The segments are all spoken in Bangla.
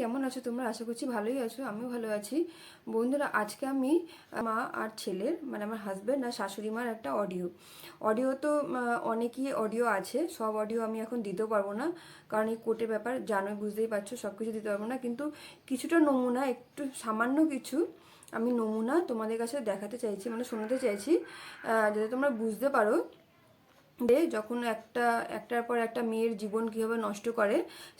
কেমন আছো? তোমরা আশা করছি ভালোই আছো, আমিও ভালো আছি। বন্ধুরা, আজকে আমি, মা আর ছেলের মানে আমার হাজব্যান্ড আর শাশুড়ি মার একটা অডিও অডিও তো অনেকই অডিও আছে, সব অডিও আমি এখন দিতেও পারব না। কারণ এই কোর্টের ব্যাপার, জানোই, বুঝতেই পারছ সব কিছু দিতে পারব না। কিন্তু কিছুটা নমুনা, একটু সামান্য কিছু আমি নমুনা তোমাদের কাছে দেখাতে চাইছি মানে শোনাতে চাইছি যাতে তোমরা বুঝতে পারো। যে যখন একটা, একটার পর একটা মেয়ের জীবন কীভাবে নষ্ট করে,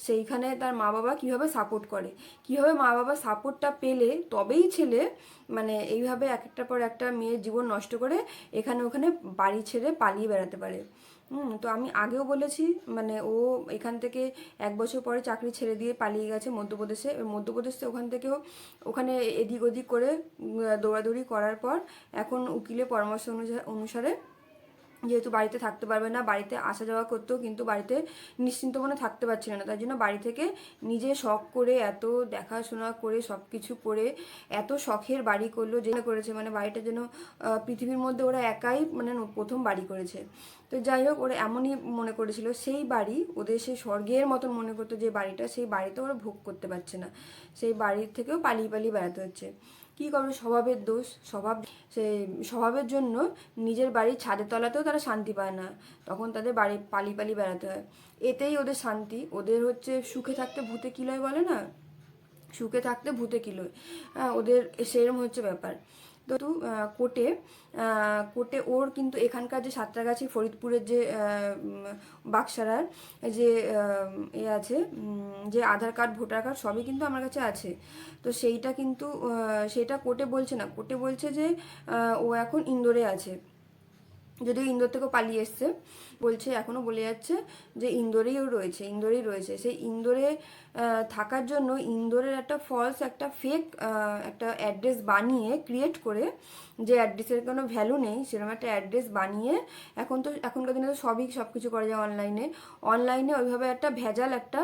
সেইখানে তার মা বাবা কীভাবে সাপোর্ট করে? কীভাবে মা বাবা সাপোর্টটা পেলে, তবেই ছেলে মানে এইভাবে এক একটার পর একটা মেয়ের জীবন নষ্ট করে এখানে ওখানে বাড়ি ছেড়ে পালিয়ে বেড়াতে পারে। হুম, তো আমি আগেও বলেছি মানে ও এখান থেকে এক বছর পরে চাকরি ছেড়ে দিয়ে পালিয়ে গেছে মধ্যপ্রদেশে। মধ্যপ্রদেশে ওখান থেকেও ওখানে এদিক ওদিক করে দৌড়াদৌড়ি করার পর এখন উকিলের পরামর্শ অনুসারে যেহেতু বাড়িতে থাকতে পারবে না, বাড়িতে আসা যাওয়া করতেও কিন্তু বাড়িতে নিশ্চিন্ত মনে থাকতে পারছিল না। তার জন্য বাড়ি থেকে নিজে শখ করে, এত দেখাশোনা করে সব কিছু করে, এত শখের বাড়ি করল যেটা করেছে। মানে বাড়িটা যেন পৃথিবীর মধ্যে ওরা একাই মানে প্রথম বাড়ি করেছে। তো যাই হোক, ওরা এমনই মনে করেছিল, সেই বাড়ি ওদের সেই স্বর্গের মতন মনে করতো যে বাড়িটা, সেই বাড়িতে ওরা ভোগ করতে পারছে না। সেই বাড়ির থেকেও পালিয়ে পালিয়ে বেড়াতে হচ্ছে। কী করবে? স্বভাবের দোষ, স্বভাব, সে, স্বভাবের জন্য নিজের বাড়ির ছাদের তলাতেও তারা শান্তি পায় না। তখন তাদের বাড়ি পালি পালি বেড়াতে হয়। এতেই ওদের শান্তি। ওদের হচ্ছে সুখে থাকতে ভূতে কিলয় বলে না? সুখে থাকতে ভূতে কিলয় হ্যাঁ ওদের সেরম হচ্ছে ব্যাপার। তো কোটে কোটে ওর কিন্তু এখানকার যে সাঁতরাগাছি, ফরিদপুরের যে বাক্সারার যে এ আছে যে আধার কার্ড, ভোটার কার্ড সবই কিন্তু আমার কাছে আছে। তো সেইটা কিন্তু সেটা কোটে বলছে না। কোর্টে বলছে যে ও এখন ইন্দোরে আছে। যদিও ইন্দোর থেকেও পালিয়ে এসছে, বলছে এখনও বলে যাচ্ছে যে ইন্দোরেই রয়েছে ইন্দোরেই রয়েছে। সেই ইন্দোরে থাকার জন্য ইন্দোরের একটা ফলস একটা ফেক একটা অ্যাড্রেস বানিয়ে ক্রিয়েট করে যে অ্যাড্রেসের কোনো ভ্যালু নেই, সেরকম একটা অ্যাড্রেস বানিয়ে এখন তো, এখনকার দিনে তো সবই সব কিছু করা যায় অনলাইনে অনলাইনে ওইভাবে একটা ভেজাল একটা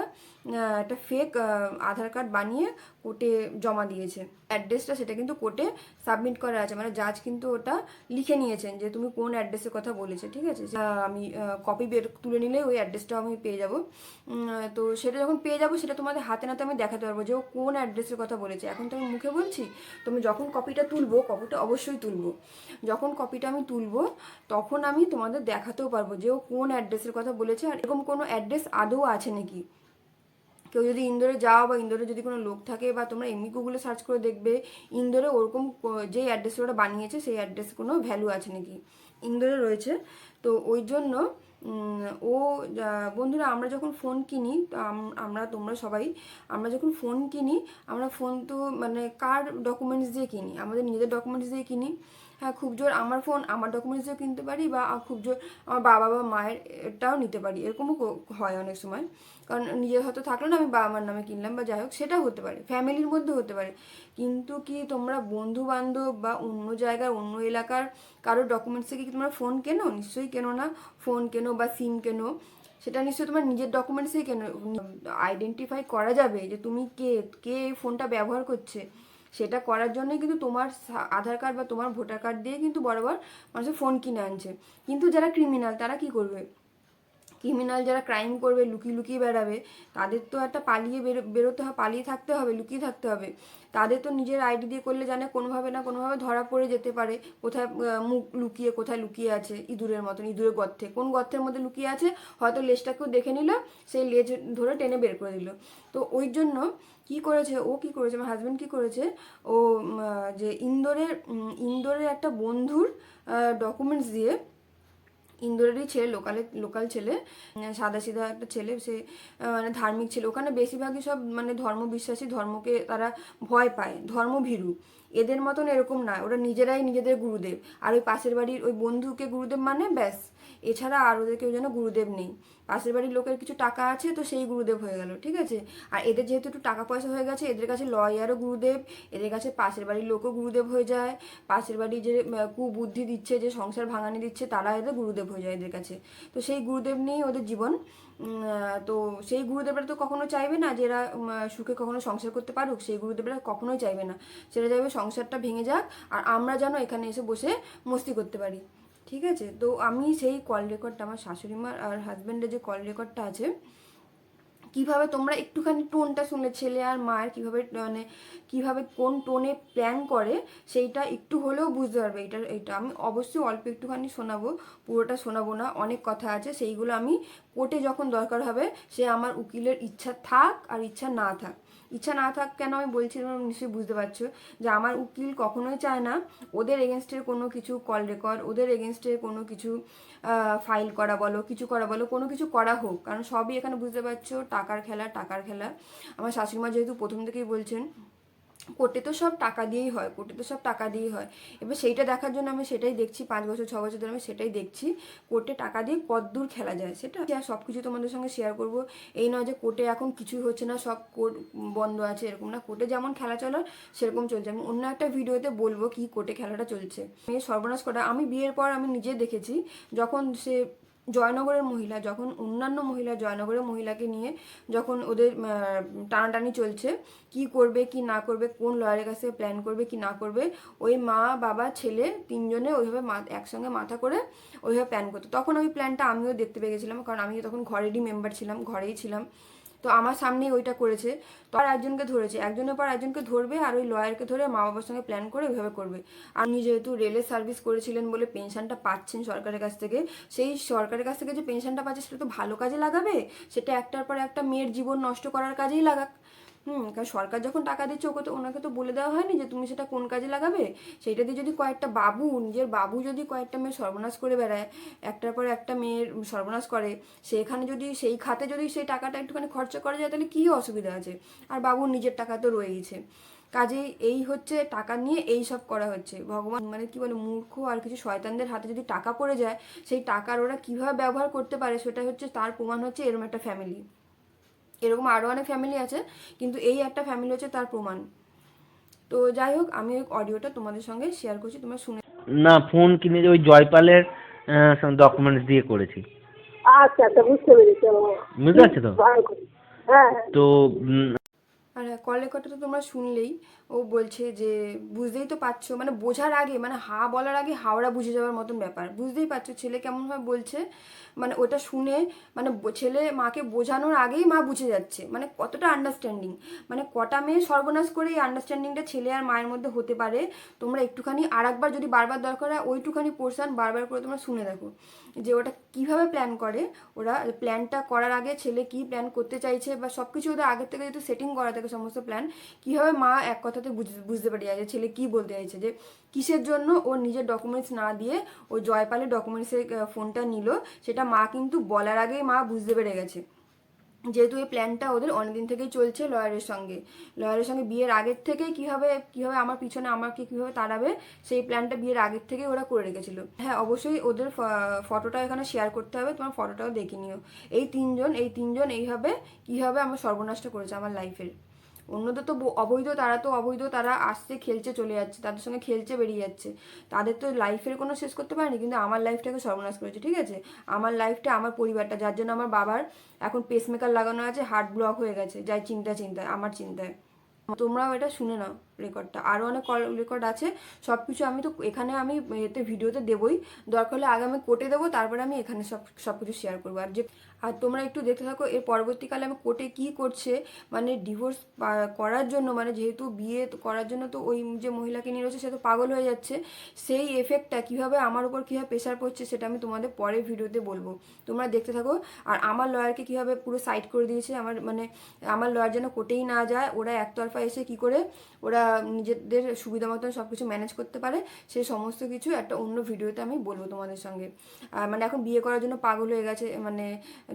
একটা ফেক আধার কার্ড বানিয়ে কোর্টে জমা দিয়েছে। অ্যাড্রেসটা সেটা কিন্তু কোর্টে সাবমিট করা আছে। মানে জাজ কিন্তু ওটা লিখে নিয়েছেন যে তুমি কোন অ্যাড্রেসের কথা বলেছে, ঠিক আছে? আমি কপি বের তুলে নিলে ওই অ্যাড্রেসটাও আমি পেয়ে যাব। তো সেটা যখন পেয়ে যাব, সেটা তোমাদের হাতে নাতে আমি দেখাতে পারব যে ও কোন অ্যাড্রেসের কথা বলেছে। এখন তো আমি মুখে বলছি, তুমি যখন কপিটা তুলবো কপিটা অবশ্যই তুলবো। যখন কপিটা আমি তুলবো, তখন আমি তোমাদের দেখাতেও পারব যে ও কোন অ্যাড্রেসের কথা বলেছে। আর এরকম কোনো অ্যাড্রেস আদৌ আছে নাকি? কেউ যদি ইন্দোরে যাও বা ইন্দোরে যদি কোনো লোক থাকে বা তোমরা এমনি গুগলে সার্চ করে দেখবে, ইন্দোরে ওরকম, কো- যে অ্যাড্রেস ওরা বানিয়েছে, সেই অ্যাড্রেস কোনো ভ্যালু আছে নাকি? ইন্দোরে রয়েছে। তো ওই জন্য ও বন্ধুরা, আমরা যখন ফোন কিনি, তো আমরা তোমরা সবাই, আমরা যখন ফোন কিনি, আমরা ফোন তো মানে কার ডকুমেন্টস দিয়ে কিনি? আমাদের নিজেদের ডকুমেন্টস দিয়ে কিনি। হ্যাঁ খুব জোর আমার ফোন আমার ডকুমেন্টসও কিনতে পারি বা খুব জোর আমার বাবা বা মায়ের এটাও নিতে পারি। এরকমও হয় অনেক সময়। কারণ নিজের হয়তো থাকল না, আমি বাবা মার নামে কিনলাম বা যাই হোক, সেটাও হতে পারে। ফ্যামিলির মধ্যে হতে পারে। কিন্তু কি তোমরা বন্ধু বান্ধব বা অন্য জায়গার, অন্য এলাকার কারোর ডকুমেন্টস থেকে কি তোমরা ফোন কেনো? নিশ্চয়ই কেনো না। ফোন কেনো বা সিম কেনো? সেটা নিশ্চয়ই তোমার নিজের ডকুমেন্টসেই কেন? আইডেন্টিফাই করা যাবে যে তুমি কে কে এই ফোনটা ব্যবহার করছে। সেটা করার জন্যই কিন্তু তোমার আধার কার্ড বা তোমার ভোটার কার্ড দিয়ে কিন্তু বরাবর মানুষের ফোন কিনে আনছে। কিন্তু যারা ক্রিমিনাল তারা কি করবে? ক্রিমিনাল যারা ক্রাইম করবে, লুকিয়ে লুকিয়ে বেড়াবে, তাদের তো একটা পালিয়ে বেরো, বেরোতে হবে পালিয়ে থাকতে হবে, লুকিয়ে থাকতে হবে। তাদের তো নিজের আইডি দিয়ে করলে জানে কোনোভাবে না কোনোভাবে ধরা পড়ে যেতে পারে। কোথায় মুখ লুকিয়ে কোথায় লুকিয়ে আছে, ইঁদুরের মতন, ইঁদুরের গর্তে। কোন গর্তের মধ্যে লুকিয়ে আছে? হয়তো লেজটাকেও দেখে নিল, সেই লেজ ধরে টেনে বের করে দিল। তো ওই জন্য কি করেছে, ও কি করেছে, আমার হাজব্যান্ড কি করেছে, ও যে ইন্দোরের ইন্দোরের একটা বন্ধুর ডকুমেন্টস দিয়ে ইন্দোরেরই ছেলে লোকালে লোকাল ছেলে সাদা সিধা একটা ছেলে, সে মানে ধার্মিক ছেলে, ওখানে বেশিরভাগই সব মানে ধর্ম বিশ্বাসী ধর্মকে তারা ভয় পায়, ধর্মভীরু। এদের মতন এরকম না, ওরা নিজেরাই নিজেদের গুরুদেব। আর ওই পাশের বাড়ির ওই বন্ধুকে গুরুদেব মানে ব্যাস। এছাড়া আর ওদের কেউ যেন গুরুদেব নেই। পাশের বাড়ির লোকের কিছু টাকা আছে তো সেই গুরুদেব হয়ে গেল, ঠিক আছে? আর এদের যেহেতু একটু টাকা পয়সা হয়ে গেছে, এদের কাছে লয়ারও গুরুদেব, এদের কাছে পাশের বাড়ির লোকও গুরুদেব হয়ে যায়। পাশের বাড়ি যে কুবুদ্ধি দিচ্ছে, যে সংসার ভাঙানি দিচ্ছে, তারা এদের গুরুদেব হয়ে যায় এদের কাছে। তো সেই গুরুদেব নিয়েই ওদের জীবন। তো সেই গুরুদেবরা তো কখনো চাইবে না যে এরা সুখে কখনো সংসার করতে পারুক, সেই গুরুদেবরা কখনোই চাইবে না। সেটা চাইবে সংসারটা ভেঙে যাক আর আমরা যেন এখানে এসে বসে মস্তি করতে পারি। ঠিক আছে? তো আমি সেই কল রেকর্ডটা আমার শাশুড়ি মার আর হাজব্যান্ডের যে কল রেকর্ডটা আছে, কীভাবে তোমরা একটুখানি টোনটা শুনলে ছেলে আর মায়ের কীভাবে মানে কীভাবে কোন টোনে প্ল্যান করে, সেইটা একটু হলেও বুঝতে পারবে। এটা এটা আমি অবশ্যই অল্প একটুখানি শোনাবো, পুরোটা শোনাবো না, অনেক কথা আছে, সেইগুলো আমি কোর্টে যখন দরকার হবে, সে আমার উকিলের ইচ্ছা থাক আর ইচ্ছা না থাক। ইচ্ছা না থাক কেন আমি বলছি তোমরা নিশ্চয়ই বুঝতে পারছ যে আমার উকিল কখনোই চায় না ওদের এগেনস্টের কোনো কিছু কল রেকর্ড ওদের এগেনস্টে কোনো কিছু ফাইল করা বলো, কিছু করা বলো, কোনো কিছু করা হোক। কারণ সবই এখানে বুঝতে পারছ, টাকার খেলা টাকার খেলা। আমার শাশুড়িমা যেহেতু প্রথম থেকেই বলছেন কোর্টে তো সব টাকা দিয়েই হয়, কোর্টে তো সব টাকা দিয়েই হয়। এবার সেইটা দেখার জন্য আমি সেটাই দেখছি, পাঁচ বছর, ছ বছর ধরে আমি সেটাই দেখছি। কোর্টে টাকা দিয়ে কত দূর খেলা যায় সেটা সব কিছু তোমাদের সঙ্গে শেয়ার করব। এই নয় যে কোর্টে এখন কিছুই হচ্ছে না, সব কোর্ট বন্ধ আছে, এরকম না। কোর্টে যেমন খেলা চলার সেরকম চলছে। আমি অন্য একটা ভিডিওতে বলব কি কোর্টে খেলাটা চলছে। মেয়ে সর্বনাশ করা, আমি বিয়ের পর আমি নিজে দেখেছি, যখন সে জয়নগরের মহিলা, যখন অন্যান্য মহিলা, জয়নগরের মহিলাকে নিয়ে যখন ওদের টানাটানি চলছে, কি করবে, কি না করবে, কোন লয়ারের কাছে প্ল্যান করবে, কি না করবে, ওই মা, বাবা, ছেলে তিনজনে ওইভাবে একসঙ্গে মাথা করে ওইভাবে প্ল্যান করতো। তখন ওই প্ল্যানটা আমিও দেখতে পেয়ে গেছিলাম, কারণ আমি তখন ঘরেরই মেম্বার ছিলাম, ঘরেই ছিলাম। তো আমার সামনেই ওইটা করেছে। তো আর একজনকে ধরেছে। একজনের পর একজনকে ধরবে আর ওই লয়ারকে ধরে মা বাবার সঙ্গে প্ল্যান করে ওইভাবে করবে। আর উনি যেহেতু রেলের সার্ভিস করেছিলেন বলে পেনশনটা পাচ্ছেন সরকারের কাছ থেকে, সেই সরকারের কাছ থেকে যে পেনশনটা পাচ্ছে সেটা তো ভালো কাজে লাগাবে? সেটা একটার পর একটা মেয়ের জীবন নষ্ট করার কাজেই লাগাক। হুম, কারণ সরকার যখন টাকা দিচ্ছে, ওকে তো, ওনাকে তো বলে দেওয়া হয়নি যে তুমি সেটা কোন কাজে লাগাবে? সেইটা দিয়ে যদি কয়েকটা বাবু, নিজের বাবু যদি কয়েকটা মেয়ে সর্বনাশ করে বেড়ায়, একটার পর একটা মেয়ের সর্বনাশ করে, সেখানে যদি, সেই খাতে যদি সেই টাকাটা একটুখানি খরচা করা যায়, তাহলে কী অসুবিধা আছে? আর বাবুর নিজের টাকা তো রয়েইছে। কাজেই এই হচ্ছে টাকা নিয়ে এই সব করা হচ্ছে। ভগবান মানে কি বলে, মূর্খ আর কিছু শয়তানদের হাতে যদি টাকা পড়ে যায়, সেই টাকার ওরা কীভাবে ব্যবহার করতে পারে সেটা হচ্ছে, তার প্রমাণ হচ্ছে এরকম একটা ফ্যামিলি এরকম আরও অনেক ফ্যামিলি আছে কিন্তু এই একটা ফ্যামিলি হচ্ছে তার প্রমাণ। তো যাই হোক আমি ওই অডিওটা তোমাদের সঙ্গে শেয়ার করছি তোমরা শুনে না ফোন কিনে যে ওই জয়পালের ডকুমেন্টস দিয়ে করেছি। আচ্ছা আচ্ছা বুঝতে পেরেছি। বুঝতে পারছ তো? হ্যাঁ হ্যাঁ। তো তো তোমরা শুনলেই ও বলছে যে, বুঝতেই তো পারছ মানে বোঝার আগে মানে হা বলার আগে হাওড়া বুঝে যাওয়ার মতন ব্যাপার। বুঝতেই পারছ, ছেলে কেমনভাবে বলছে মানে ওটা শুনে মানে ছেলে মাকে বোঝানোর আগেই মা বুঝে যাচ্ছে মানে কতটা আন্ডারস্ট্যান্ডিং মানে কটা মেয়ে সর্বনাশ করে এই আন্ডারস্ট্যান্ডিংটা ছেলে আর মায়ের মধ্যে হতে পারে, তোমরা একটুখানি আর একবার যদি বারবার দরকার হয়, ওইটুখানি পোর্শন বারবার করে তোমরা শুনে দেখো। যে ওটা কীভাবে প্ল্যান করে? ওরা প্ল্যানটা করার আগে ছেলে কি প্ল্যান করতে চাইছে বা সব কিছু ওদের আগের থেকে যেহেতু সেটিং করা থাকে সমস্ত প্ল্যান কীভাবে মা এক কথাতে বুঝ- বুঝতে পারি যে ছেলে কি বলতে চাইছে? যে কিসের জন্য ও নিজের ডকুমেন্টস না দিয়ে ও জয়পালের ডকুমেন্টসের ফোনটা নিল, সেটা মা কিন্তু বলার আগেই মা বুঝতে পেরে গেছে। যেহেতু এই প্ল্যানটা ওদের অনেকদিন থেকেই চলছে লয়ারের সঙ্গে। লয়ারের সঙ্গে বিয়ের আগের থেকেই কীভাবে কীভাবে আমার পিছনে আমাকে কীভাবে তাড়াবে, সেই প্ল্যানটা বিয়ের আগের থেকেই ওরা করে রেখেছিল। হ্যাঁ অবশ্যই ওদের ফটোটা এখানে শেয়ার করতে হবে, তোমার ফটোটাও দেখে নিও। এই তিনজন এই তিনজন এইভাবে কীভাবে আমার সর্বনাশটা করেছে আমার লাইফের অন্যদের তো অবৈধ, তারা তো অবৈধ, তারা আসছে, খেলছে, চলে যাচ্ছে, তাদের সঙ্গে খেলছে, বেরিয়ে যাচ্ছে। তাদের তো লাইফের কোনো শেষ করতে পারেনি, কিন্তু আমার লাইফটাকে সর্বনাশ করেছে, ঠিক আছে? আমার লাইফটা আমার পরিবারটা, যার জন্য আমার বাবার এখন পেসমেকার লাগানো আছে হার্ট ব্লক হয়ে গেছে, যাই চিন্তা চিন্তায়, আমার চিন্তায়। তোমরাও এটা শুনে নাও। রেকর্ডটা আরও অনেক কল রেকর্ড আছে সব কিছু আমি তো এখানে আমি এতে ভিডিওতে দেবই। দরকার হলে আগে আমি কোর্টে দেবো, তারপরে আমি এখানে সব সব কিছু শেয়ার করব। আর যে, আর তোমরা একটু দেখতে থাকো, এর পরবর্তীকালে আমি কোর্টে কী করছে মানে ডিভোর্স করার জন্য মানে যেহেতু বিয়ে করার জন্য তো ওই যে মহিলাকে নিয়ে রয়েছে, সে তো পাগল হয়ে যাচ্ছে। সেই এফেক্টটা কীভাবে আমার উপর কীভাবে প্রেশার পড়ছে সেটা আমি তোমাদের পরের ভিডিওতে বলব। তোমরা দেখতে থাকো। আর আমার লয়ারকে কীভাবে পুরো সাইড করে দিয়েছে, আমার মানে আমার লয়ার যেন কোর্টেই না যায়, ওরা একতরফা এসে কি করে, ওরা নিজেদের সুবিধা মতন সব কিছু ম্যানেজ করতে পারে, সে সমস্ত কিছু একটা অন্য ভিডিওতে আমি বলব তোমাদের সঙ্গে। মানে এখন বিয়ে করার জন্য পাগল হয়ে গেছে মানে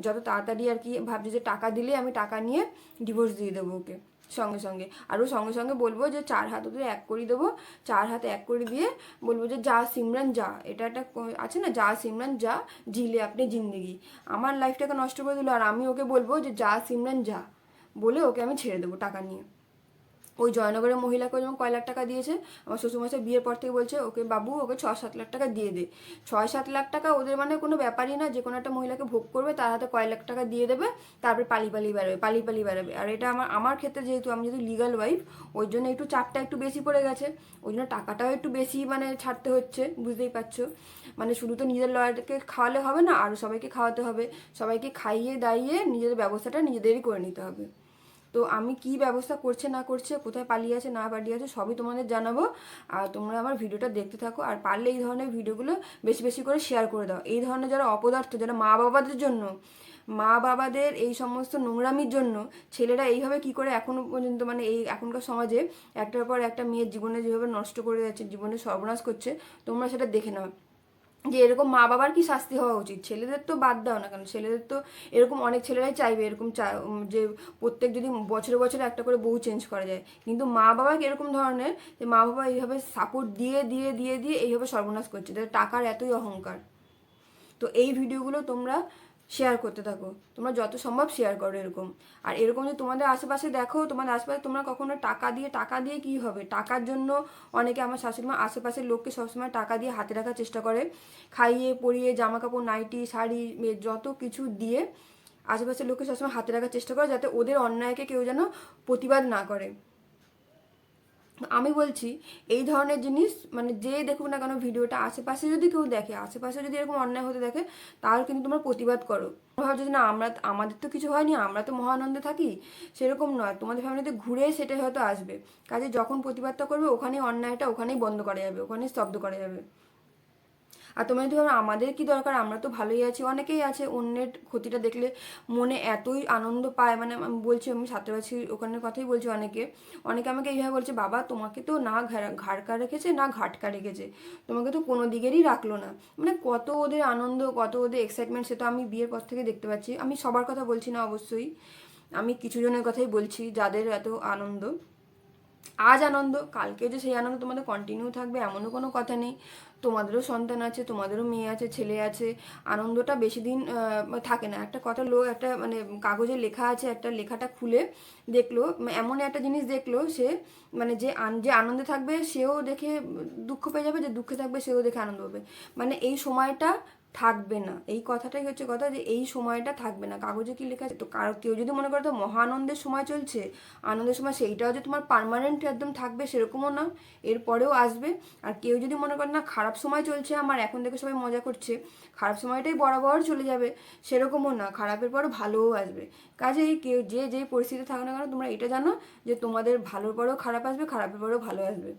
যত তাড়াতাড়ি আর কি ভাবছে যে টাকা দিলে আমি টাকা নিয়ে ডিভোর্স দিয়ে দেবো ওকে সঙ্গে সঙ্গে। আরও সঙ্গে সঙ্গে বলব যে চার হাত ওদের এক করে দেবো, চার হাতে এক করে দিয়ে বলব যে যা সিমরান যা, এটা একটা আছে না? যা সিমরান যা, জিলে আপনি জিন্দগি। আমার লাইফটাকে নষ্ট করে দিল আর আমি ওকে বলব যে যা সিমরান যা, বলে ওকে আমি ছেড়ে দেবো টাকা নিয়ে। ওই জয়নগরের মহিলাকে যেমন কয় লাখ টাকা দিয়েছে, আমার শ্বশুরমশাই বিয়ের পর থেকে বলছে, ওকে বাবু, ওকে ছ সাত লাখ টাকা দিয়ে দে। ছয় সাত লাখ টাকা ওদের মানে কোনো ব্যাপারই না, যে কোনো একটা মহিলাকে ভোগ করবে, তার হাতে কয় লাখ টাকা দিয়ে দেবে, তারপরে পালি পালি বেরোবে, পালি পালি বেরোবে। আর এটা আমার আমার ক্ষেত্রে যেহেতু আমি যেহেতু লিগাল ওয়াইফ ওই জন্য একটু চারটা একটু বেশি পড়ে গেছে। ওই জন্য টাকাটাও একটু বেশি মানে ছাড়তে হচ্ছে, বুঝতেই পারছ? মানে শুধু তো নিজের লয়ারকে খাওয়ালে হবে না আরও সবাইকে খাওয়াতে হবে। সবাইকে খাইয়ে দাইয়ে নিজেদের ব্যবস্থাটা নিজেদেরই করে নিতে হবে। তো আমি কি ব্যবস্থা করছে না করছে, কোথায় পালিয়ে আছে, না পালিয়ে আছে, সবই তোমাদের জানাব। আর তোমরা আমার ভিডিওটা দেখতে থাকো, আর পারলে এই ধরনের ভিডিওগুলো বেশি বেশি করে শেয়ার করে দাও। এই ধরনের যারা অপদার্থ, যারা মা বাবাদের জন্য, মা বাবাদের এই সমস্ত নোংরামির জন্য ছেলেরা এইভাবে কি করে এখনও পর্যন্ত মানে এই এখনকার সমাজে, একটার পর একটা মেয়ের জীবনে যেভাবে নষ্ট করে যাচ্ছে, জীবনে সর্বনাশ করছে, তোমরা সেটা দেখে নাও। যে এরকম মা বাবার কি শাস্তি হওয়া উচিত? ছেলেদের তো বাদ দাও না কেন? ছেলেদের তো এরকম অনেক ছেলেরাই চাইবে এরকম যে প্রত্যেক যদি বছরে বছরে একটা করে বউ চেঞ্জ করা যায়। কিন্তু মা বাবাকে এরকম ধরনের যে মা বাবা এইভাবে সাপোর্ট দিয়ে দিয়ে দিয়ে দিয়ে এইভাবে সর্বনাশ করছে। তাদের টাকার এতই অহংকার। তো এই ভিডিওগুলো তোমরা শেয়ার করতে থাকো। তোমরা যত সম্ভব শেয়ার করো এরকম। আর এরকম যে তোমাদের আশেপাশে দেখো, তোমাদের আশেপাশে তোমরা কখনো টাকা দিয়ে টাকা দিয়ে কি হবে? টাকার জন্য অনেকে আমার শাশুড়ি মা আশেপাশের লোককে সবসময় টাকা দিয়ে হাতে রাখার চেষ্টা করে। খাইয়ে, পরিয়ে জামা কাপড় নাইটি, শাড়ি যত কিছু দিয়ে আশেপাশের লোককে সবসময় হাতে রাখার চেষ্টা করে, যাতে ওদের অন্যায়কে কেউ যেন প্রতিবাদ না করে। আমি বলছি, এই ধরনের জিনিস মানে যে দেখুক না কেন ভিডিওটা আশেপাশে যদি কেউ দেখে, আশেপাশে যদি এরকম অন্যায় হতে দেখে, তাহলে কিন্তু তোমরা প্রতিবাদ করো। ভাবছ যে না, আমরা, আমাদের তো কিছু হয়নি, আমরা তো মহানন্দে থাকি। সেরকম নয়, তোমাদের ফ্যামিলিতে ঘুরে সেটাই হয়তো আসবে। কাজে যখন প্রতিবাদটা করবে, ওখানেই অন্যায়টা ওখানেই বন্ধ করা যাবে, ওখানেই স্তব্ধ করা যাবে। আর তোমরা যদি ভাবো, আমাদের কি দরকার? আমরা তো ভালোই আছি, অনেকেই আছে, অন্যের ক্ষতিটা দেখলে মনে এতই আনন্দ পায়। মানে আমি বলছি, আমি ছাত্রাবাসী ওখানের কথাই বলছি অনেকে। অনেকে আমাকে এইভাবে বলছে, বাবা, তোমাকে তো না ঘাড়কা রেখেছে, না ঘাটকা রেখেছে। তোমাকে তো কোনো দিকেরই রাখল না। মানে কত ওদের আনন্দ, কত ওদের এক্সাইটমেন্ট সে তো আমি বিয়ের পর থেকে দেখতে পাচ্ছি। আমি সবার কথা বলছি না, অবশ্যই। আমি কিছু জনের কথাই বলছি, যাদের এত আনন্দ। আজ আনন্দ, কালকে যে সেই আনন্দ তোমাদের কন্টিনিউ থাকবে এমনও কোনো কথা নেই। তোমাদেরও সন্তান আছে, তোমাদেরও মেয়ে আছে, ছেলে আছে, আনন্দটা বেশি দিন থাকে না। একটা কথা লোক, একটা মানে কাগজে লেখা আছে, একটা লেখাটা খুলে দেখল এমন একটা জিনিস দেখল সে মানে যে যে আনন্দে থাকবে সেও দেখে দুঃখ পেয়ে যাবে, যে দুঃখে থাকবে সেও দেখে আনন্দ পাবে। মানে এই সময়টা থাকবে না। এই কথাটাই হচ্ছে কথা যে এই সময়টা থাকবে না। কাগজে কি লেখা আছে? তো কারও কেউ যদি মনে করো তো মহানন্দের সময় চলছে, আনন্দের সময় সেইটাও যে তোমার পার্মানেন্ট একদম থাকবে সেরকমও না, এরপরেও আসবে। আর কেউ যদি মনে করে না খারাপ সময় চলছে আমার, এখন থেকে সবাই মজা করছে, খারাপ সময়টাই বরাবর চলে যাবে, সেরকমও না। খারাপের পরও ভালোও আসবে। কাজেই কেউ যে যেই পরিস্থিতি থাকো না কেন, তোমরা এটা জানো যে তোমাদের ভালোর পরেও খারাপ আসবে, খারাপের পরেও ভালো আসবে।